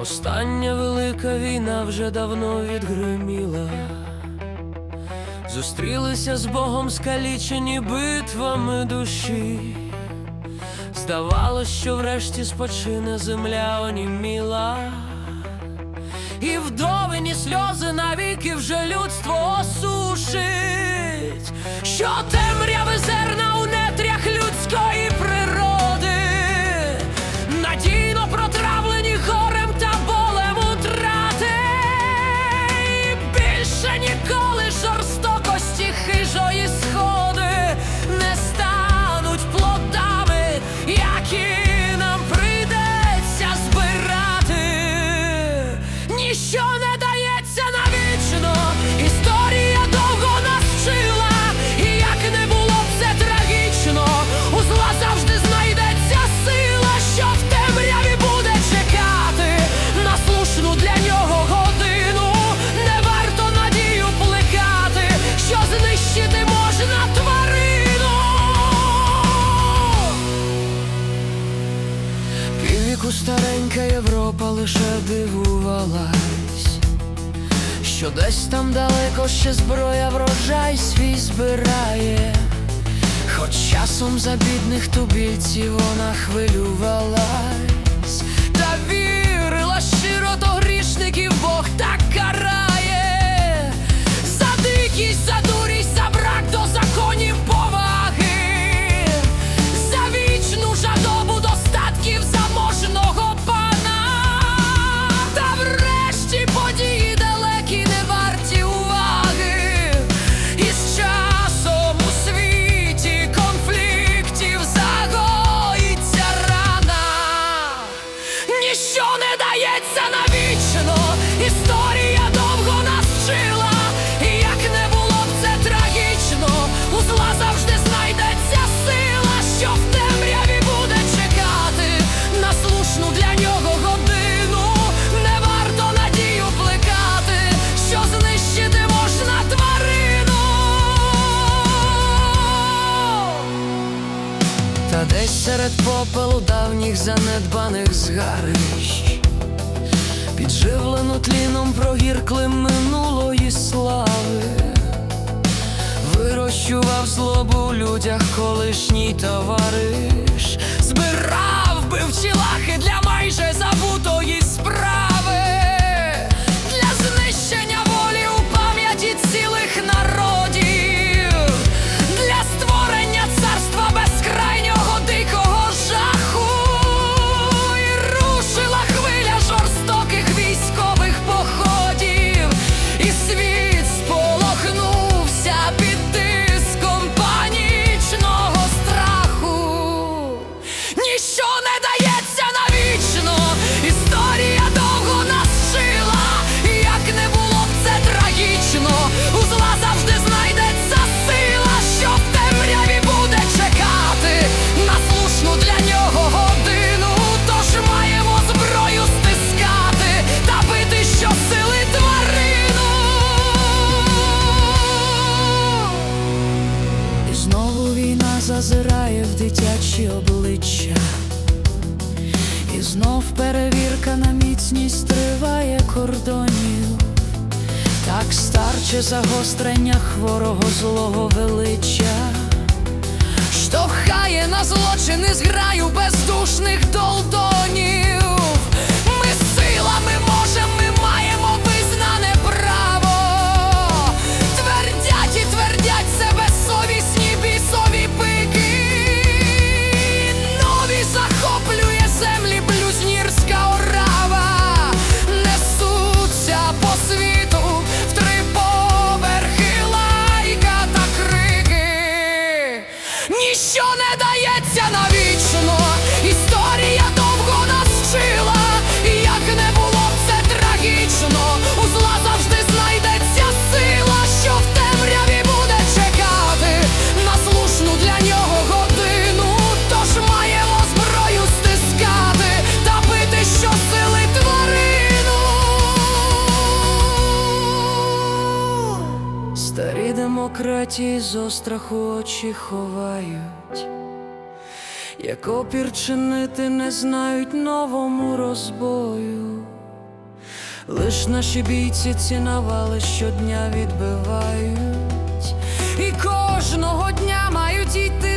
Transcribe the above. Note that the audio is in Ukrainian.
Остання велика війна вже давно відгриміла. Зустрілися з Богом скалічені битвами душі. Здавалось, що врешті спочине земля оніміла. І вдовині сльози навіки вже людство осушить, що темряви лише дивувалась, що десь там далеко ще зброя врожай свій збирає, хоч часом за бідних тубільців вона хвилювалась, зла завжди знайдеться сила, що в темряві буде чекати на слушну для нього годину. Не варто надію плекати, що знищити можна тварину. Та десь серед попелу давніх занедбаних згарищ Підживлену тліном прогірклим минулої слави Вирощував злобу в людях колишній товариш. Збирав би в чілахи для майже дитячі обличчя. І знов перевірка на міцність триває кордонів. Так старче загострення хворого злого величчя, штовхає на злочини зграю бездушних долдонів. Ніщо не дається навічно, історія довго нас вчила, Старі демократії з остраху очі ховають. Як опір чинити не знають новому розбою. Лиш наші бійці ці навали щодня відбивають, і кожного дня мають йти